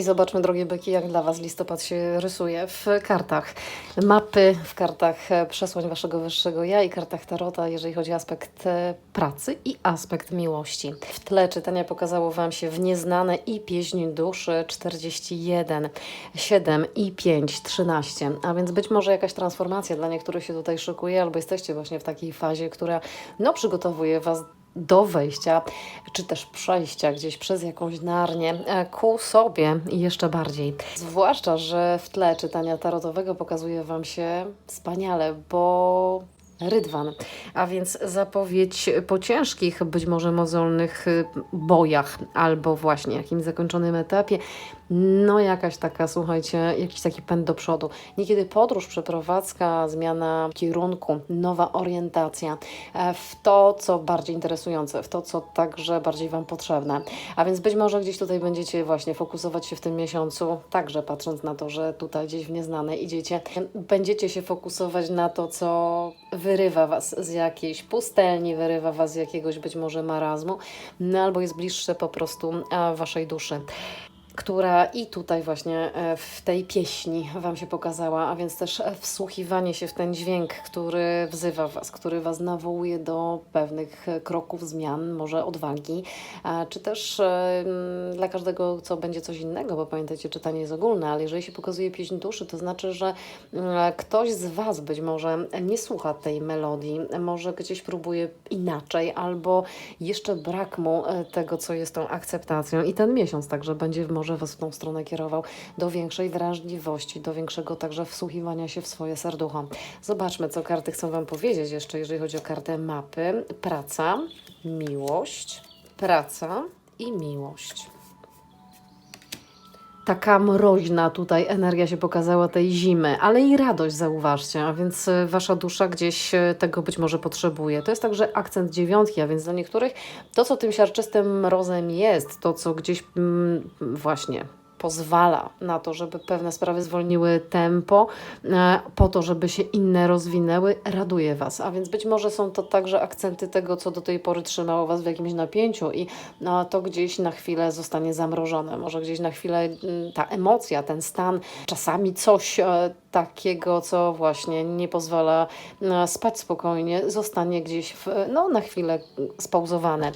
I zobaczmy, drogie byki, jak dla Was listopad się rysuje w kartach. Mapy, w kartach e, przesłań Waszego Wyższego Ja i kartach Tarota, jeżeli chodzi o aspekt e, pracy i aspekt miłości. W tle czytania pokazało Wam się w Nieznane i Pieśń Duszy 41, 7 i 5, 13. A więc być może jakaś transformacja dla niektórych się tutaj szykuje, albo jesteście właśnie w takiej fazie, która no, przygotowuje Was do wejścia, czy też przejścia gdzieś przez jakąś narnię e, ku sobie jeszcze bardziej. Zwłaszcza, że w tle czytania tarotowego pokazuje Wam się wspaniale, bo Rydwan, a więc zapowiedź po ciężkich, być może mozolnych y, bojach, albo właśnie jakimś zakończonym etapie, no jakaś taka, słuchajcie, jakiś taki pęd do przodu. Niekiedy podróż, przeprowadzka, zmiana kierunku, nowa orientacja e, w to, co bardziej interesujące, w to, co także bardziej Wam potrzebne. A więc być może gdzieś tutaj będziecie właśnie fokusować się w tym miesiącu, także patrząc na to, że tutaj gdzieś w nieznane idziecie, będziecie się fokusować na to, co wyrywa Was z jakiejś pustelni, wyrywa Was z jakiegoś być może marazmu, no albo jest bliższe po prostu e, Waszej duszy która i tutaj właśnie e, w tej pieśni Wam się pokazała, a więc też wsłuchiwanie się w ten dźwięk, który wzywa Was, który Was nawołuje do pewnych kroków, zmian, może odwagi, czy też e, dla każdego, co będzie coś innego, bo pamiętajcie, czytanie jest ogólne, ale jeżeli się pokazuje pieśń duszy, to znaczy, że ktoś z Was być może nie słucha tej melodii, może gdzieś próbuje inaczej, albo jeszcze brak mu e, tego, co jest tą akceptacją i ten miesiąc także będzie może Was w tą stronę kierował do większej wrażliwości, do większego także wsłuchiwania się w swoje serducho. Zobaczmy, co karty chcą Wam powiedzieć jeszcze, jeżeli chodzi o kartę mapy. Praca, miłość, praca i miłość taka mroźna tutaj energia się pokazała tej zimy, ale i radość zauważcie, a więc y, wasza dusza gdzieś y, tego być może potrzebuje. To jest także akcent dziewiątki, a więc dla niektórych to, co tym siarczystym mrozem jest, to, co gdzieś mm, właśnie pozwala na to, żeby pewne sprawy zwolniły tempo, e, po to, żeby się inne rozwinęły, raduje Was. A więc być może są to także akcenty tego, co do tej pory trzymało Was w jakimś napięciu i no, to gdzieś na chwilę zostanie zamrożone. Może gdzieś na chwilę mm, ta emocja, ten stan, czasami coś e, takiego, co właśnie nie pozwala e, spać spokojnie, zostanie gdzieś w, no, na chwilę spauzowane.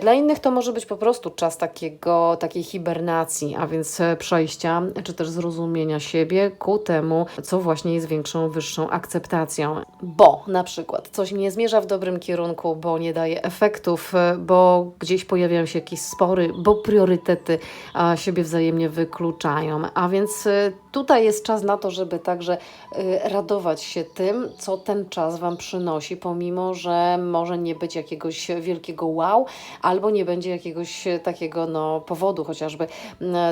Dla innych to może być po prostu czas takiego, takiej hibernacji, a więc e, przejścia, czy też zrozumienia siebie ku temu, co właśnie jest większą, wyższą akceptacją. Bo na przykład coś nie zmierza w dobrym kierunku, bo nie daje efektów, e, bo gdzieś pojawiają się jakieś spory, bo priorytety siebie wzajemnie wykluczają. A więc e, tutaj jest czas na to, żeby także y, radować się tym, co ten czas Wam przynosi, pomimo, że może nie być jakiegoś wielkiego wow, albo nie będzie jakiegoś takiego no, powodu chociażby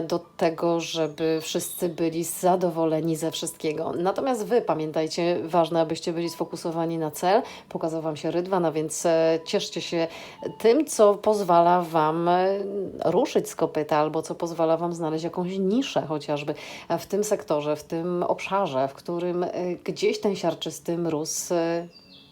do tego, żeby wszyscy byli zadowoleni ze wszystkiego. Natomiast Wy pamiętajcie, ważne, abyście byli sfokusowani na cel. Pokazał Wam się Rydwan, a więc e, cieszcie się tym, co pozwala Wam e, ruszyć z kopyta, albo co pozwala Wam znaleźć jakąś niszę chociażby w tym sektorze, w tym obszarze, w którym y, gdzieś ten siarczysty mróz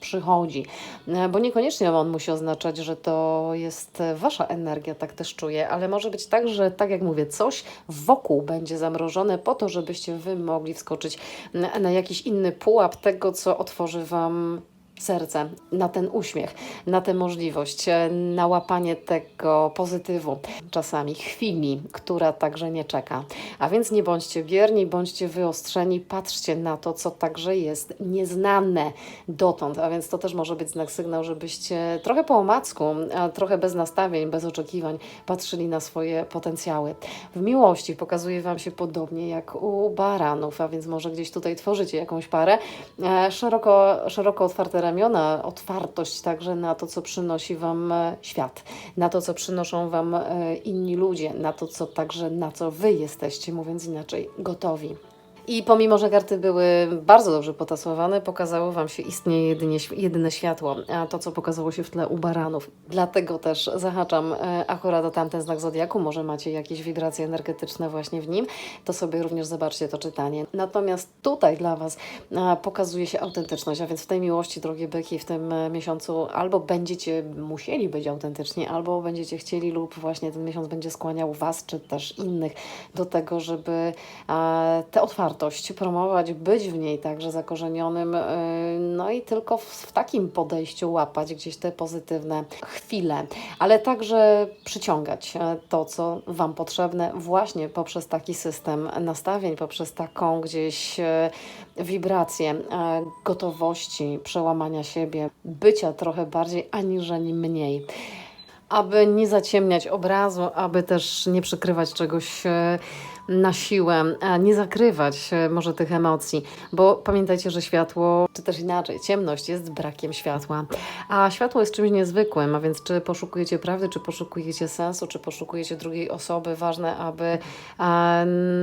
przychodzi. E, Bo niekoniecznie on musi oznaczać, że to jest wasza energia, tak też czuję, ale może być tak, że tak jak mówię, coś wokół będzie zamrożone po to, żebyście wy mogli wskoczyć na, na jakiś inny pułap tego, co otworzy wam serce, na ten uśmiech, na tę możliwość, e, na łapanie tego pozytywu, czasami chwili, która także nie czeka. A więc nie bądźcie bierni, bądźcie wyostrzeni, patrzcie na to, co także jest nieznane dotąd. A więc to też może być znak sygnał, żebyście trochę po omacku, trochę bez nastawień, bez oczekiwań patrzyli na swoje potencjały. W miłości pokazuje Wam się podobnie jak u baranów, a więc może gdzieś tutaj tworzycie jakąś parę. E, Szeroko, szeroko otwarte ramiona, otwartość także na to, co przynosi Wam e, świat, na to, co przynoszą Wam e, inni ludzie, na to, co także na co Wy jesteście, mówiąc inaczej, gotowi. I pomimo, że karty były bardzo dobrze potasowane, pokazało Wam się istnieje jedynie, jedyne światło, a to, co pokazało się w tle u baranów. Dlatego też zahaczam e, akurat o tamten znak Zodiaku. Może macie jakieś wibracje energetyczne właśnie w nim, to sobie również zobaczcie to czytanie. Natomiast tutaj dla Was e, pokazuje się autentyczność, a więc w tej miłości, drogie byki, w tym e, miesiącu albo będziecie musieli być autentyczni, albo będziecie chcieli lub właśnie ten miesiąc będzie skłaniał Was, czy też innych do tego, żeby e, tę otwartość promować, być w niej także zakorzenionym, e, no i tylko w, w takim podejściu łapać gdzieś te pozytywne chwile, ale także przyciągać e, to, co Wam potrzebne właśnie poprzez taki system nastawień, poprzez taką gdzieś e, wibrację e, gotowości, przełamania siebie, bycia trochę bardziej aniżeli mniej. Aby nie zaciemniać obrazu, aby też nie przykrywać czegoś na siłę, nie zakrywać e, może tych emocji, bo pamiętajcie, że światło, czy też inaczej, ciemność jest brakiem światła, a światło jest czymś niezwykłym, a więc czy poszukujecie prawdy, czy poszukujecie sensu, czy poszukujecie drugiej osoby, ważne, aby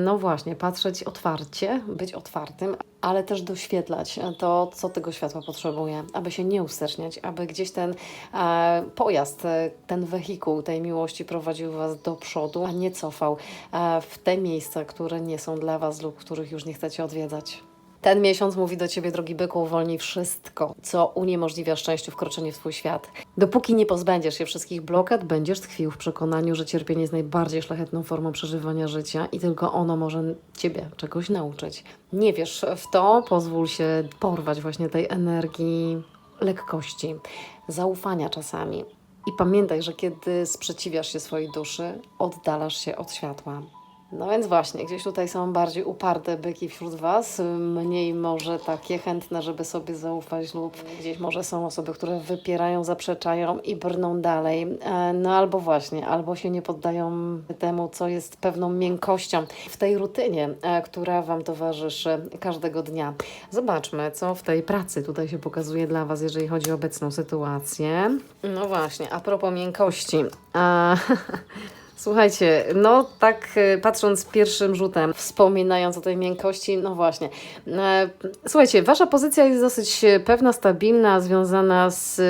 no właśnie, patrzeć otwarcie, być otwartym, ale też doświetlać to, co tego światła potrzebuje, aby się nie usterczniać, aby gdzieś ten e, pojazd, ten wehikuł tej miłości prowadził Was do przodu, a nie cofał e, w te miejsca, które nie są dla Was lub których już nie chcecie odwiedzać. Ten miesiąc mówi do Ciebie, drogi byku, uwolnij wszystko, co uniemożliwia szczęściu wkroczenie w Twój świat. Dopóki nie pozbędziesz się wszystkich blokad, będziesz tkwił w przekonaniu, że cierpienie jest najbardziej szlachetną formą przeżywania życia i tylko ono może Ciebie czegoś nauczyć. Nie wiesz w to, pozwól się porwać właśnie tej energii lekkości, zaufania czasami. I pamiętaj, że kiedy sprzeciwiasz się swojej duszy, oddalasz się od światła. No więc właśnie, gdzieś tutaj są bardziej uparte byki wśród Was, mniej może takie chętne, żeby sobie zaufać lub gdzieś może są osoby, które wypierają, zaprzeczają i brną dalej. E, No albo właśnie, albo się nie poddają temu, co jest pewną miękkością w tej rutynie, e, która Wam towarzyszy każdego dnia. Zobaczmy, co w tej pracy tutaj się pokazuje dla Was, jeżeli chodzi o obecną sytuację. No właśnie, a propos miękkości. A... Słuchajcie, no tak y, patrząc pierwszym rzutem, wspominając o tej miękkości, no właśnie. E, Słuchajcie, wasza pozycja jest dosyć e, pewna, stabilna, związana z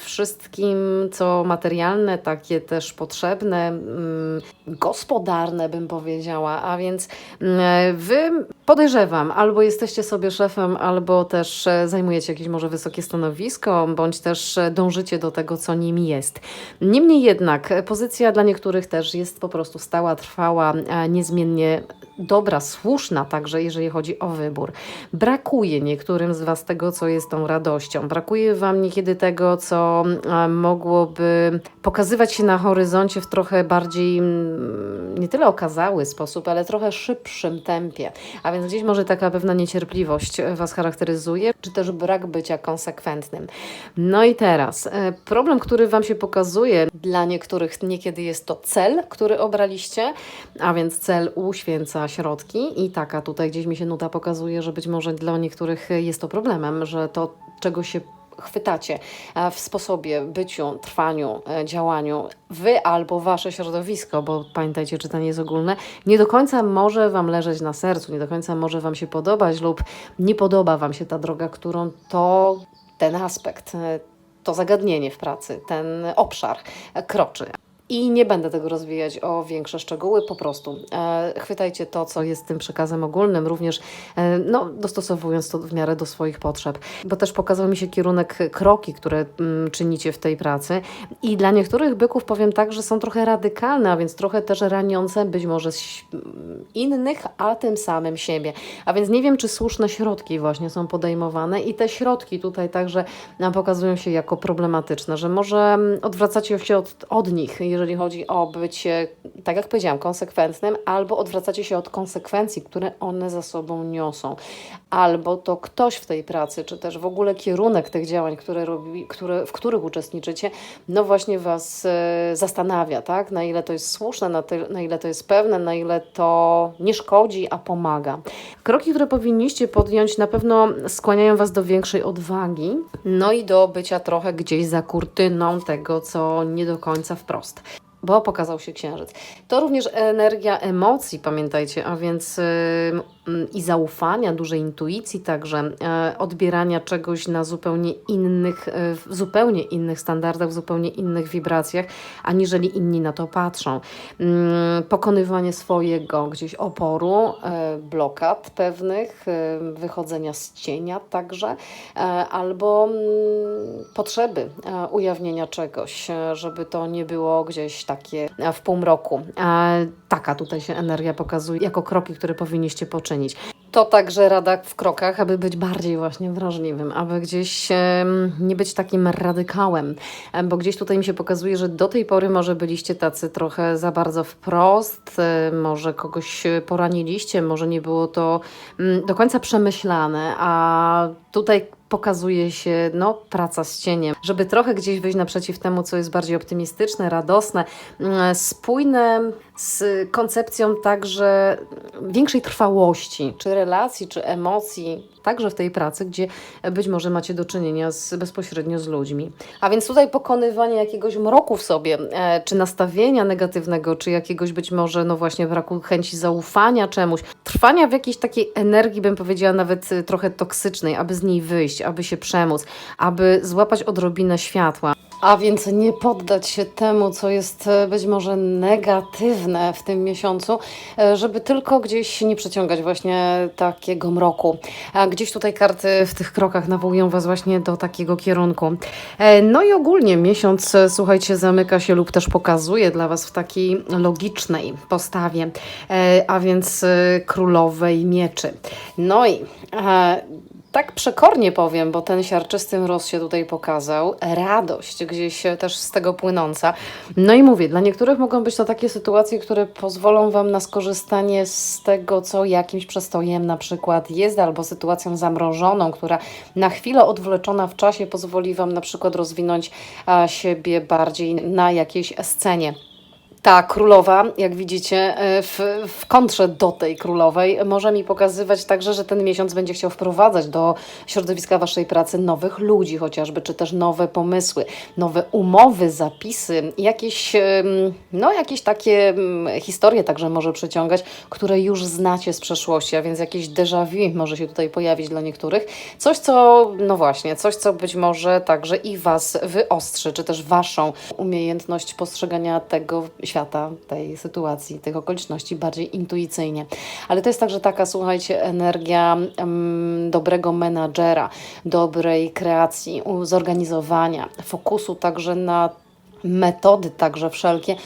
wszystkim, co materialne, takie też potrzebne, mm, gospodarne bym powiedziała, a więc mm, e, wy podejrzewam, albo jesteście sobie szefem, albo też e, zajmujecie jakieś może wysokie stanowisko, bądź też e, dążycie do tego, co nim jest. Niemniej jednak e, pozycja dla niektórych też jest po prostu stała, trwała, e, niezmiennie dobra, słuszna także, jeżeli chodzi o wybór. Brakuje niektórym z Was tego, co jest tą radością. Brakuje Wam niekiedy tego, co e, mogłoby pokazywać się na horyzoncie w trochę bardziej mm, nie tyle okazały sposób, ale trochę szybszym tempie. A więc gdzieś może taka pewna niecierpliwość e, Was charakteryzuje, czy też brak bycia konsekwentnym. No i teraz problem, który Wam się pokazuje, dla niektórych niekiedy jest to cel, który obraliście, a więc cel uświęca środki i taka tutaj gdzieś mi się nuta pokazuje, że być może dla niektórych jest to problemem, że to czego się chwytacie e, w sposobie byciu, trwaniu, e, działaniu, wy albo wasze środowisko, bo pamiętajcie, czytanie jest ogólne, nie do końca może wam leżeć na sercu, nie do końca może wam się podobać lub nie podoba wam się ta droga, którą to ten aspekt, e, to zagadnienie w pracy, ten obszar kroczy. I nie będę tego rozwijać o większe szczegóły, po prostu. E, chwytajcie to, co jest tym przekazem ogólnym, również e, no, dostosowując to w miarę do swoich potrzeb, bo też pokazał mi się kierunek, kroki, które mm, czynicie w tej pracy. I dla niektórych byków powiem tak, że są trochę radykalne, a więc trochę też raniące być może ś- innych, a tym samym siebie. A więc nie wiem, czy słuszne środki właśnie są podejmowane i te środki tutaj także nam pokazują się jako problematyczne, że może mm, odwracacie się od, od nich, jeżeli chodzi o bycie, tak jak powiedziałam, konsekwentnym, albo odwracacie się od konsekwencji, które one za sobą niosą. Albo to ktoś w tej pracy, czy też w ogóle kierunek tych działań, które robi, które, w których uczestniczycie, no właśnie Was e, zastanawia, tak? Na ile to jest słuszne, na, ty, na ile to jest pewne, na ile to nie szkodzi, a pomaga. Kroki, które powinniście podjąć, na pewno skłaniają Was do większej odwagi, no i do bycia trochę gdzieś za kurtyną tego, co nie do końca wprost. Bo pokazał się księżyc. To również energia emocji, pamiętajcie, a więc ym, i zaufania, dużej intuicji także, e, odbierania czegoś na zupełnie innych, e, w zupełnie innych standardach, w zupełnie innych wibracjach, aniżeli inni na to patrzą. Ym, Pokonywanie swojego gdzieś oporu, e, blokad pewnych, e, wychodzenia z cienia także, e, albo mm, potrzeby e, ujawnienia czegoś, e, żeby to nie było gdzieś takie e, w półmroku. E, Taka tutaj się energia pokazuje jako kroki, które powinniście poczynić. To także rada w krokach, aby być bardziej właśnie wrażliwym, aby gdzieś nie być takim radykałem, Em, bo gdzieś tutaj mi się pokazuje, że do tej pory może byliście tacy trochę za bardzo wprost, e, może kogoś e, poraniliście, może nie było to mm, do końca przemyślane, a tutaj pokazuje się no, praca z cieniem, żeby trochę gdzieś wyjść naprzeciw temu, co jest bardziej optymistyczne, radosne, mm, spójne z koncepcją także większej trwałości, czy relacji, czy emocji, także w tej pracy, gdzie być może macie do czynienia z, bezpośrednio z ludźmi. A więc tutaj pokonywanie jakiegoś mroku w sobie, e, czy nastawienia negatywnego, czy jakiegoś być może, no właśnie, braku chęci zaufania czemuś, trwania w jakiejś takiej energii, bym powiedziała, nawet e, trochę toksycznej, aby z niej wyjść, aby się przemóc, aby złapać odrobinę światła. A więc nie poddać się temu, co jest e, być może negatywne w tym miesiącu, e, żeby tylko gdzieś nie przeciągać właśnie takiego mroku. A gdzieś tutaj karty w tych krokach nawołują Was właśnie do takiego kierunku. E, No i ogólnie miesiąc, słuchajcie, zamyka się lub też pokazuje dla Was w takiej logicznej postawie, a więc królowej mieczy. No i tak przekornie powiem, bo ten siarczysty mróz się tutaj pokazał, radość gdzieś też z tego płynąca. No i mówię, dla niektórych mogą być to takie sytuacje, które pozwolą Wam na skorzystanie z tego, co jakimś przestojem na przykład jest, albo sytuacją zamrożoną, która na chwilę odwleczona w czasie pozwoli Wam na przykład rozwinąć siebie bardziej na jakiejś scenie. Ta królowa, jak widzicie, e, w, w kontrze do tej królowej, może mi pokazywać także, że ten miesiąc będzie chciał wprowadzać do środowiska Waszej pracy nowych ludzi, chociażby, czy też nowe pomysły, nowe umowy, zapisy, jakieś, no, jakieś takie em, historie także może przyciągać, które już znacie z przeszłości, a więc jakieś déjà vu może się tutaj pojawić dla niektórych. Coś, co, no właśnie, coś, co być może także i Was wyostrzy, czy też Waszą umiejętność postrzegania tego świata, tej sytuacji, tych okoliczności bardziej intuicyjnie. Ale to jest także taka, słuchajcie, energia dobrego menadżera, dobrej kreacji, zorganizowania, fokusu także na metody także wszelkie,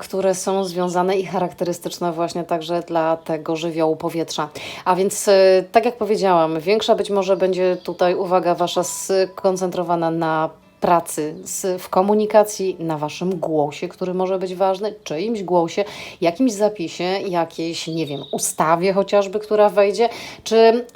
które są związane i charakterystyczne właśnie także dla tego żywiołu powietrza. A więc, e, tak jak powiedziałam, większa być może będzie tutaj uwaga Wasza skoncentrowana na pracy z, w komunikacji, na Waszym głosie, który może być ważny, czyimś głosie, jakimś zapisie, jakiejś, nie wiem, ustawie chociażby, która wejdzie, czy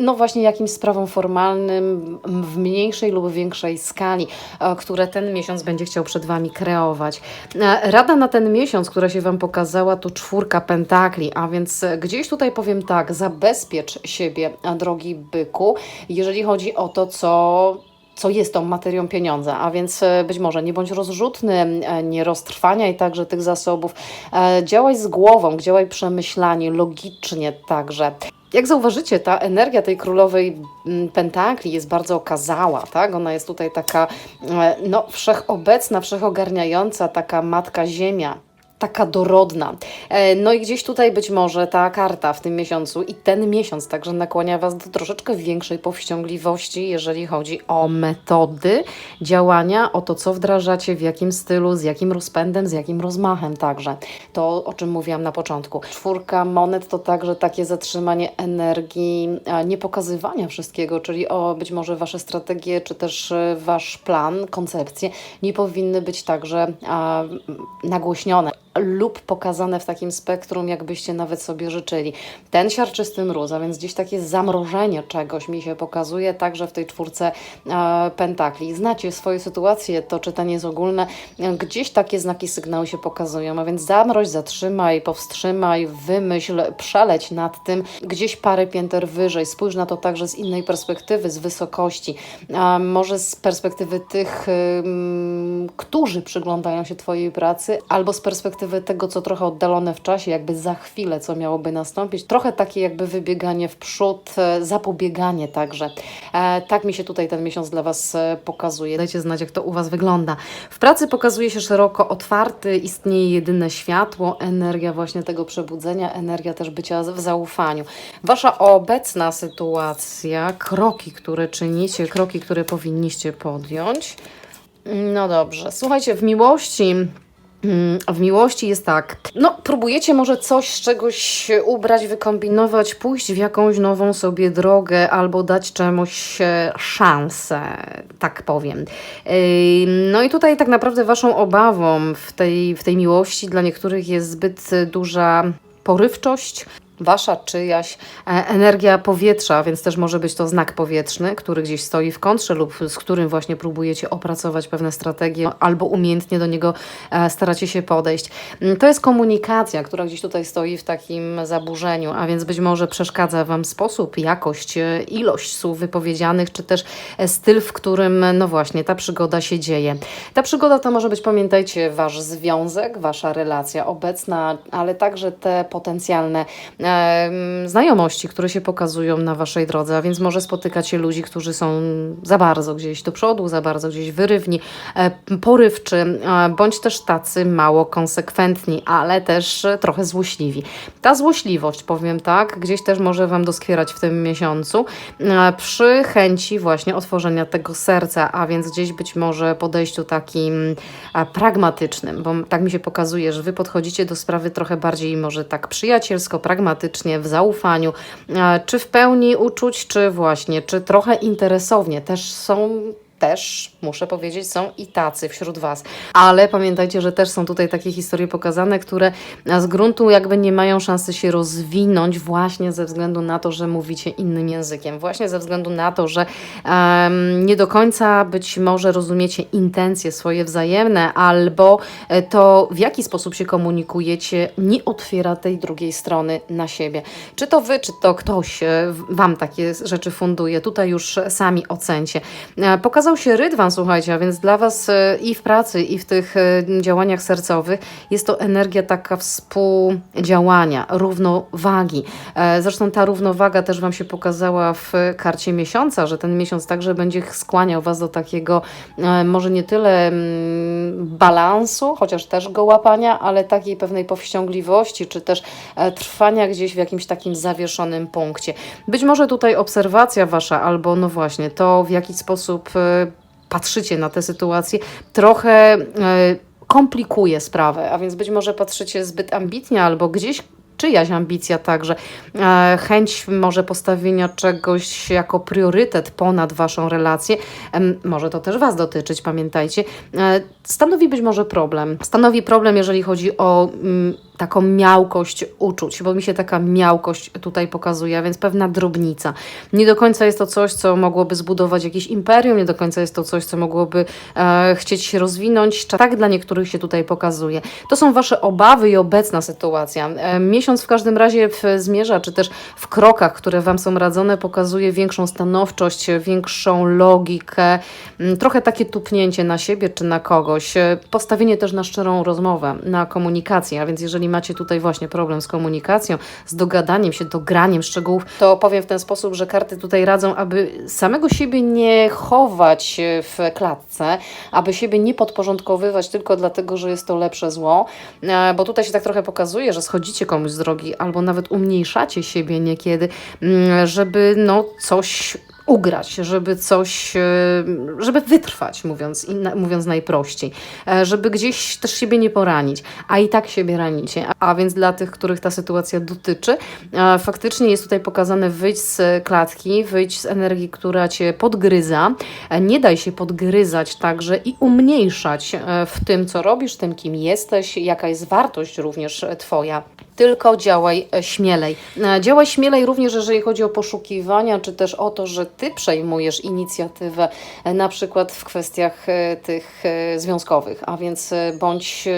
no właśnie jakimś sprawom formalnym w mniejszej lub większej skali, a, które ten miesiąc będzie chciał przed Wami kreować. E, Rada na ten miesiąc, która się Wam pokazała, to czwórka pentakli, a więc e, gdzieś tutaj powiem tak, zabezpiecz siebie, drogi byku, jeżeli chodzi o to, co co jest tą materią pieniądza, a więc e, być może nie bądź rozrzutny, e, nie roztrwaniaj także tych zasobów, e, działaj z głową, działaj przemyślanie, logicznie także. Jak zauważycie, ta energia tej królowej mm, pentakli jest bardzo okazała, tak? Ona jest tutaj taka no, wszechobecna, wszechogarniająca, taka matka ziemia taka dorodna. E, No i gdzieś tutaj być może ta karta w tym miesiącu i ten miesiąc także nakłania Was do troszeczkę większej powściągliwości, jeżeli chodzi o metody działania, o to, co wdrażacie, w jakim stylu, z jakim rozpędem, z jakim rozmachem także. To, o czym mówiłam na początku. Czwórka monet to także takie zatrzymanie energii, a nie pokazywania wszystkiego, czyli o być może Wasze strategie, czy też e, Wasz plan, koncepcje nie powinny być także a, nagłośnione. Lub pokazane w takim spektrum, jakbyście nawet sobie życzyli. Ten siarczysty mróz, a więc gdzieś takie zamrożenie czegoś mi się pokazuje, także w tej czwórce e, pentakli. Znacie swoje sytuacje, to czytanie jest ogólne, gdzieś takie znaki sygnały się pokazują, a więc zamroź, zatrzymaj, powstrzymaj, wymyśl, przeleć nad tym, gdzieś parę pięter wyżej, spójrz na to także z innej perspektywy, z wysokości, a może z perspektywy tych, ym, którzy przyglądają się Twojej pracy, albo z perspektywy tego, co trochę oddalone w czasie, jakby za chwilę, co miałoby nastąpić. Trochę takie jakby wybieganie w przód, e, zapobieganie także. E, tak mi się tutaj ten miesiąc dla Was e, pokazuje. Dajcie znać, jak to u Was wygląda. W pracy pokazuje się szeroko otwarty, istnieje jedyne światło, energia właśnie tego przebudzenia, energia też bycia w zaufaniu. Wasza obecna sytuacja, kroki, które czynicie, kroki, które powinniście podjąć. No dobrze. Słuchajcie, w miłości. Mm, W miłości jest tak. No, próbujecie może coś z czegoś ubrać, wykombinować, pójść w jakąś nową sobie drogę albo dać czemuś e, szansę, tak powiem. No i tutaj tak naprawdę waszą obawą w tej, w tej miłości dla niektórych jest zbyt duża porywczość, wasza czyjaś e, energia powietrza, więc też może być to znak powietrzny, który gdzieś stoi w kontrze lub z którym właśnie próbujecie opracować pewne strategie albo umiejętnie do niego e, staracie się podejść. Mm, To jest komunikacja, która gdzieś tutaj stoi w takim zaburzeniu, a więc być może przeszkadza Wam sposób, jakość, e, ilość słów wypowiedzianych, czy też styl, w którym no właśnie ta przygoda się dzieje. Ta przygoda to może być, pamiętajcie, Wasz związek, Wasza relacja obecna, ale także te potencjalne znajomości, które się pokazują na Waszej drodze, a więc może spotykacie ludzi, którzy są za bardzo gdzieś do przodu, za bardzo gdzieś wyrywni, e, porywczy, e, bądź też tacy mało konsekwentni, ale też trochę złośliwi. Ta złośliwość, powiem tak, gdzieś też może Wam doskwierać w tym miesiącu e, przy chęci właśnie otworzenia tego serca, a więc gdzieś być może podejściu takim pragmatycznym, bo tak mi się pokazuje, że Wy podchodzicie do sprawy trochę bardziej może tak przyjacielsko, pragmatycznie, w zaufaniu, e, czy w pełni uczuć, czy właśnie, czy trochę interesownie. Też są też, muszę powiedzieć, są i tacy wśród Was. Ale pamiętajcie, że też są tutaj takie historie pokazane, które z gruntu jakby nie mają szansy się rozwinąć właśnie ze względu na to, że mówicie innym językiem. Właśnie ze względu na to, że em, nie do końca być może rozumiecie intencje swoje wzajemne, albo e, to w jaki sposób się komunikujecie nie otwiera tej drugiej strony na siebie. Czy to Wy, czy to ktoś e, Wam takie rzeczy funduje, tutaj już sami ocencie. E, Pokazał się Rydwan, słuchajcie, a więc dla Was e, i w pracy, i w tych e, działaniach sercowych jest to energia taka współdziałania, równowagi. E, Zresztą ta równowaga też Wam się pokazała w karcie miesiąca, że ten miesiąc także będzie skłaniał Was do takiego może nie tyle mm, balansu, chociaż też go łapania, ale takiej pewnej powściągliwości, czy też trwania gdzieś w jakimś takim zawieszonym punkcie. Być może tutaj obserwacja Wasza, albo no właśnie to, w jaki sposób patrzycie na tę sytuację, trochę e, komplikuje sprawę, a więc być może patrzycie zbyt ambitnie, albo gdzieś czyjaś ambicja także, e, chęć może postawienia czegoś jako priorytet ponad Waszą relację, może to też Was dotyczyć, pamiętajcie, e, stanowi być może problem. Stanowi problem, jeżeli chodzi o mm, taką miałkość uczuć, bo mi się taka miałkość tutaj pokazuje, więc pewna drobnica. Nie do końca jest to coś, co mogłoby zbudować jakieś imperium, nie do końca jest to coś, co mogłoby e, chcieć się rozwinąć. Tak dla niektórych się tutaj pokazuje. To są Wasze obawy i obecna sytuacja. E, miesiąc w każdym razie w, zmierza, czy też w krokach, które Wam są radzone, pokazuje większą stanowczość, większą logikę, m, trochę takie tupnięcie na siebie czy na kogoś. E, Postawienie też na szczerą rozmowę, na komunikację, a więc jeżeli macie tutaj właśnie problem z komunikacją, z dogadaniem się, dograniem szczegółów, to powiem w ten sposób, że karty tutaj radzą, aby samego siebie nie chować w klatce, aby siebie nie podporządkowywać tylko dlatego, że jest to lepsze zło, e, bo tutaj się tak trochę pokazuje, że schodzicie komuś z drogi albo nawet umniejszacie siebie niekiedy, mm, żeby no coś ugrać, żeby coś, e, żeby wytrwać, mówiąc, mówiąc najprościej, E, żeby gdzieś też siebie nie poranić, a i tak siebie ranicie. A więc dla tych, których ta sytuacja dotyczy, e, faktycznie jest tutaj pokazane wyjść z klatki, wyjść z energii, która cię podgryza. Nie daj się podgryzać także i umniejszać w tym, co robisz, tym, kim jesteś, jaka jest wartość również Twoja. Tylko działaj e, śmielej. E, Działaj śmielej również, jeżeli chodzi o poszukiwania, czy też o to, że Ty przejmujesz inicjatywę, e, na przykład w kwestiach tych związkowych, a więc bądź,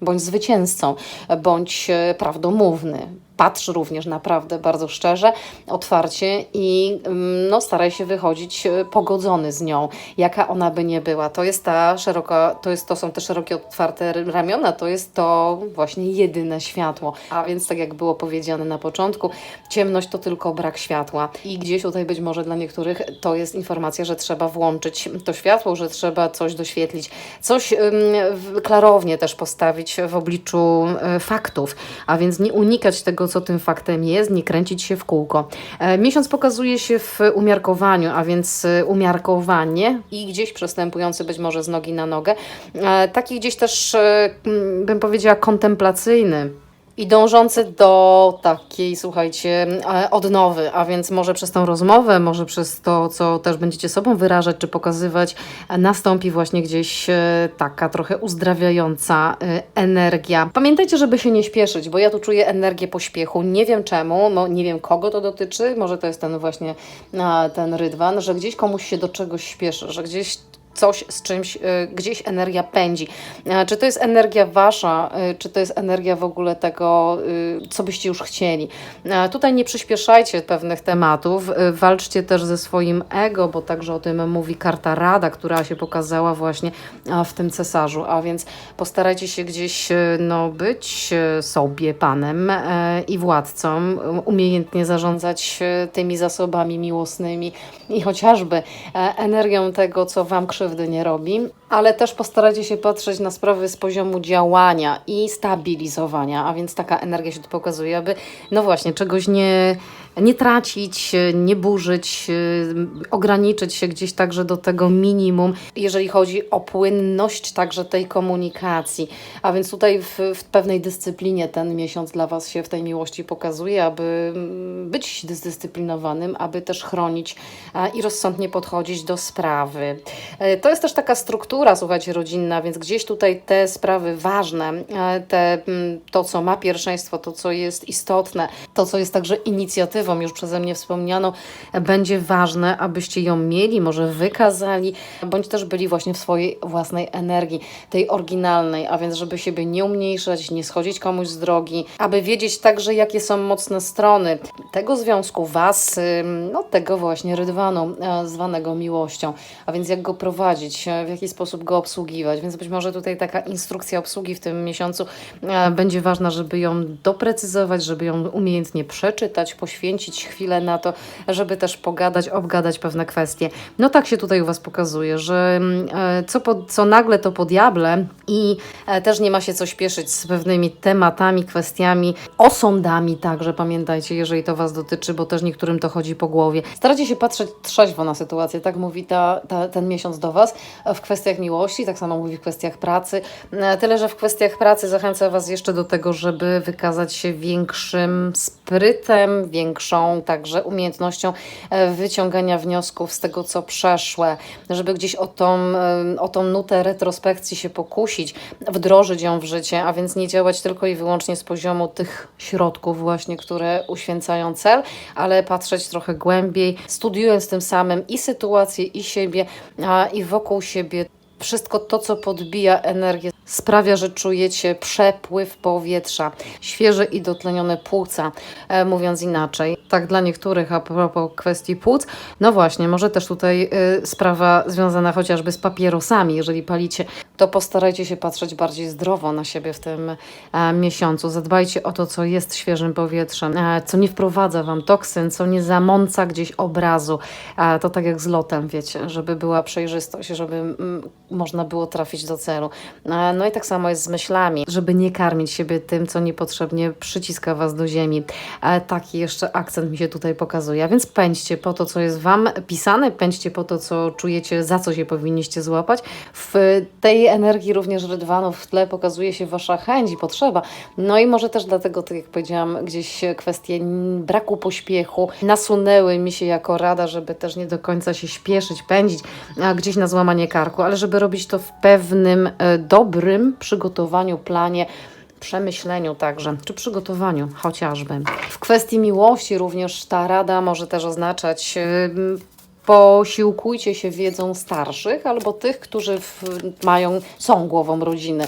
bądź zwycięzcą, bądź prawdomówny. Patrz również naprawdę bardzo szczerze, otwarcie i mm, no, staraj się wychodzić e, pogodzony z nią, jaka ona by nie była. To jest ta szeroka, to, jest, to są te szerokie, otwarte ramiona, to jest to właśnie jedyne światło. A więc tak jak było powiedziane na początku, ciemność to tylko brak światła. I gdzieś tutaj być może dla niektórych to jest informacja, że trzeba włączyć to światło, że trzeba coś doświetlić, coś klarownie też postawić w obliczu e, faktów, a więc nie unikać tego, co tym faktem jest, nie kręcić się w kółko. E, Miesiąc pokazuje się w umiarkowaniu, a więc e, umiarkowanie i gdzieś przestępujący być może z nogi na nogę, e, taki gdzieś też, bym powiedziała, kontemplacyjny. I dążący do takiej, słuchajcie, e, odnowy, a więc może przez tą rozmowę, może przez to, co też będziecie sobą wyrażać czy pokazywać, nastąpi właśnie gdzieś e, taka trochę uzdrawiająca e, energia. Pamiętajcie, żeby się nie śpieszyć, bo ja tu czuję energię pośpiechu. Nie wiem czemu, no, nie wiem kogo to dotyczy, może to jest ten właśnie ten rydwan, że gdzieś komuś się do czegoś śpieszy, że gdzieś coś z czymś, y, gdzieś energia pędzi. E, Czy to jest energia wasza, y, czy to jest energia w ogóle tego, y, co byście już chcieli. E, Tutaj nie przyspieszajcie pewnych tematów, y, walczcie też ze swoim ego, bo także o tym mówi karta Rada, która się pokazała właśnie w tym cesarzu, a więc postarajcie się gdzieś no, być sobie panem e, i władcą, um, umiejętnie zarządzać tymi zasobami miłosnymi i chociażby e, energią tego, co wam krzywdy nie robi, ale też postarajcie się patrzeć na sprawy z poziomu działania i stabilizowania, a więc taka energia się tu pokazuje, aby no właśnie czegoś nie, nie tracić, nie burzyć, ograniczyć się gdzieś także do tego minimum, jeżeli chodzi o płynność także tej komunikacji. A więc tutaj w, w pewnej dyscyplinie ten miesiąc dla Was się w tej miłości pokazuje, aby być zdyscyplinowanym, aby też chronić i rozsądnie podchodzić do sprawy. E, To jest też taka struktura, słuchajcie, rodzinna, więc gdzieś tutaj te sprawy ważne, e, te, mm, to co ma pierwszeństwo, to co jest istotne, to co jest także inicjatywą, już przeze mnie wspomnianą, e, będzie ważne, abyście ją mieli, może wykazali, bądź też byli właśnie w swojej własnej energii, tej oryginalnej, a więc żeby siebie nie umniejszać, nie schodzić komuś z drogi, aby wiedzieć także, jakie są mocne strony tego związku, was, no tego właśnie rydwanu, e, zwanego miłością, a więc jak go prowadzić, e, w jaki sposób go obsługiwać, więc być może tutaj taka instrukcja obsługi w tym miesiącu e, będzie ważna, żeby ją doprecyzować, żeby ją umiejętnie przeczytać, poświęcić chwilę na to, żeby też pogadać, obgadać pewne kwestie. No tak się tutaj u Was pokazuje, że mm, e, co, po, co nagle to po diable i e, też nie ma się co śpieszyć z pewnymi tematami, kwestiami, osądami także, pamiętajcie, jeżeli to Was dotyczy, bo też niektórym to chodzi po głowie. Starajcie się patrzeć trzeźwo na sytuację, tak mówi ta, ta, ten miesiąc do Was, e, w kwestiach miłości, tak samo mówi w kwestiach pracy, tyle, że w kwestiach pracy zachęcam Was jeszcze do tego, żeby wykazać się większym sprytem, większą także umiejętnością e, wyciągania wniosków z tego, co przeszłe, żeby gdzieś o tą, e, o tą nutę retrospekcji się pokusić, wdrożyć ją w życie, a więc nie działać tylko i wyłącznie z poziomu tych środków właśnie, które uświęcają cel, ale patrzeć trochę głębiej, studiując tym samym i sytuację, i siebie, a i wokół siebie. Wszystko to, co podbija energię, sprawia, że czujecie przepływ powietrza, świeże i dotlenione płuca, e, mówiąc inaczej. Tak dla niektórych, a propos kwestii płuc, no właśnie, może też tutaj y, sprawa związana chociażby z papierosami. Jeżeli palicie, to postarajcie się patrzeć bardziej zdrowo na siebie w tym e, miesiącu. Zadbajcie o to, co jest świeżym powietrzem, e, co nie wprowadza Wam toksyn, co nie zamąca gdzieś obrazu. E, to tak jak z lotem, wiecie, żeby była przejrzystość, żeby mm, można było trafić do celu. E, No i tak samo jest z myślami, żeby nie karmić siebie tym, co niepotrzebnie przyciska Was do ziemi. E, taki jeszcze akcent mi się tutaj pokazuje. A więc pędźcie po to, co jest Wam pisane, pędźcie po to, co czujecie, za co się powinniście złapać. W tej energii również rydwanu w tle pokazuje się Wasza chęć i potrzeba. No i może też dlatego, tak jak powiedziałam, gdzieś kwestie braku pośpiechu nasunęły mi się jako rada, żeby też nie do końca się śpieszyć, pędzić a gdzieś na złamanie karku, ale żeby robić to w pewnym e, dobrym przygotowaniu, planie, przemyśleniu także, czy przygotowaniu chociażby. W kwestii miłości również ta rada może też oznaczać posiłkujcie się wiedzą starszych albo tych, którzy w, mają, są głową rodziny.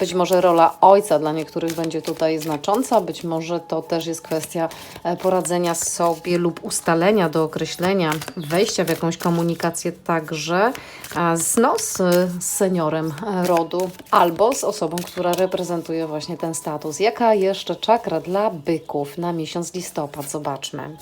Być może rola ojca dla niektórych będzie tutaj znacząca, być może to też jest kwestia e, poradzenia sobie lub ustalenia do określenia, wejścia w jakąś komunikację także z, no, z, seniorem rodu albo z osobą, która reprezentuje właśnie ten status. Jaka jeszcze czakra dla byków na miesiąc listopad? Zobaczmy.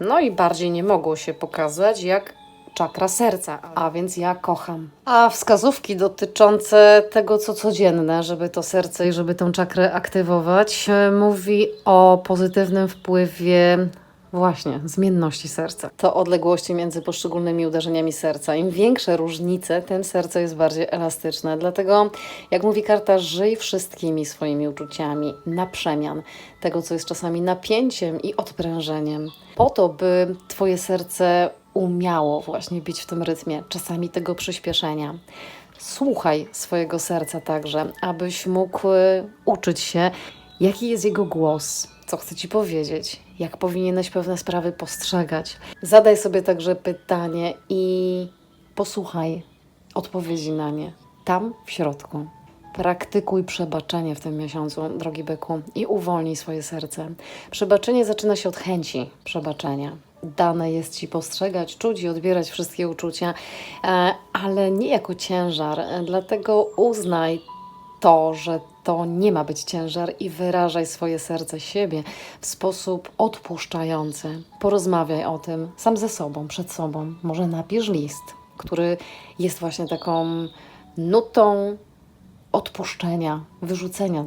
No i bardziej nie mogło się pokazać jak czakra serca, a więc ja kocham. A wskazówki dotyczące tego, co codzienne, żeby to serce i żeby tą czakrę aktywować, e, mówi o pozytywnym wpływie Właśnie, zmienności serca. To odległości między poszczególnymi uderzeniami serca. Im większe różnice, tym serce jest bardziej elastyczne. Dlatego, jak mówi karta, żyj wszystkimi swoimi uczuciami na przemian tego, co jest czasami napięciem i odprężeniem, po to, by Twoje serce umiało właśnie bić w tym rytmie, czasami tego przyspieszenia. Słuchaj swojego serca także, abyś mógł uczyć się, jaki jest jego głos, co chce ci powiedzieć, jak powinieneś pewne sprawy postrzegać. Zadaj sobie także pytanie i posłuchaj odpowiedzi na nie tam w środku. Praktykuj przebaczenie w tym miesiącu, drogi byku, i uwolnij swoje serce. Przebaczenie zaczyna się od chęci przebaczenia. Dane jest ci postrzegać, czuć i odbierać wszystkie uczucia, e, ale nie jako ciężar. Dlatego uznaj to, że to nie ma być ciężar i wyrażaj swoje serce siebie w sposób odpuszczający. Porozmawiaj o tym sam ze sobą, przed sobą. Może napisz list, który jest właśnie taką nutą odpuszczenia, wyrzucenia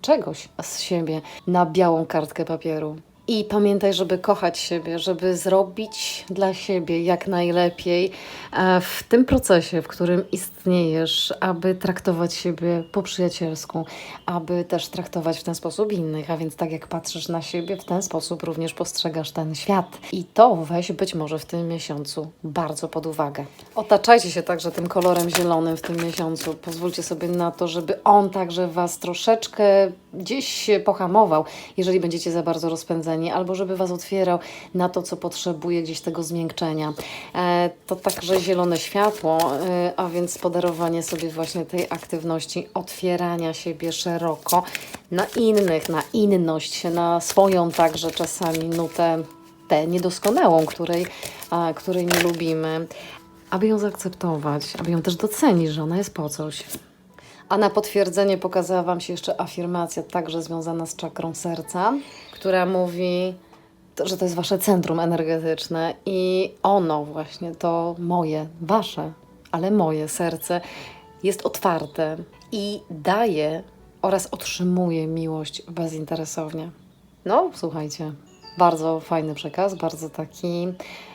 czegoś z siebie na białą kartkę papieru. I pamiętaj, żeby kochać siebie, żeby zrobić dla siebie jak najlepiej e, w tym procesie, w którym istniejesz, aby traktować siebie po przyjacielsku, aby też traktować w ten sposób innych. A więc tak jak patrzysz na siebie, w ten sposób również postrzegasz ten świat. I to weź być może w tym miesiącu bardzo pod uwagę. Otaczajcie się także tym kolorem zielonym w tym miesiącu. Pozwólcie sobie na to, żeby on także Was troszeczkę gdzieś pohamował, jeżeli będziecie za bardzo rozpędzeni, albo żeby Was otwierał na to, co potrzebuje gdzieś tego zmiękczenia. E, to także zielone światło, e, a więc podarowanie sobie właśnie tej aktywności otwierania siebie szeroko na innych, na inność, na swoją także czasami nutę tę niedoskonałą, której, której nie lubimy, aby ją zaakceptować, aby ją też docenić, że ona jest po coś. A na potwierdzenie pokazała Wam się jeszcze afirmacja, także związana z czakrą serca, która mówi, że to jest Wasze centrum energetyczne i ono właśnie, to moje, Wasze, ale moje serce jest otwarte i daje oraz otrzymuje miłość bezinteresownie. No, słuchajcie, bardzo fajny przekaz, bardzo taki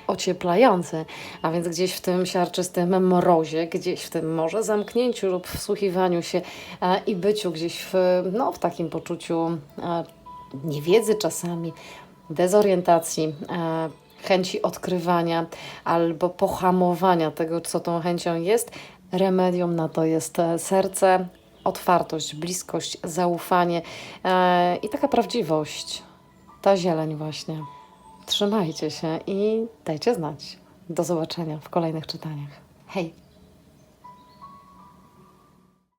ocieplający, a więc gdzieś w tym siarczystym mrozie, gdzieś w tym może zamknięciu lub wsłuchiwaniu się e, i byciu gdzieś w, no, w takim poczuciu e, niewiedzy czasami, dezorientacji, e, chęci odkrywania albo pohamowania tego, co tą chęcią jest, remedium na to jest serce, otwartość, bliskość, zaufanie i taka prawdziwość. Ta zieleń właśnie. Trzymajcie się i dajcie znać. Do zobaczenia w kolejnych czytaniach. Hej!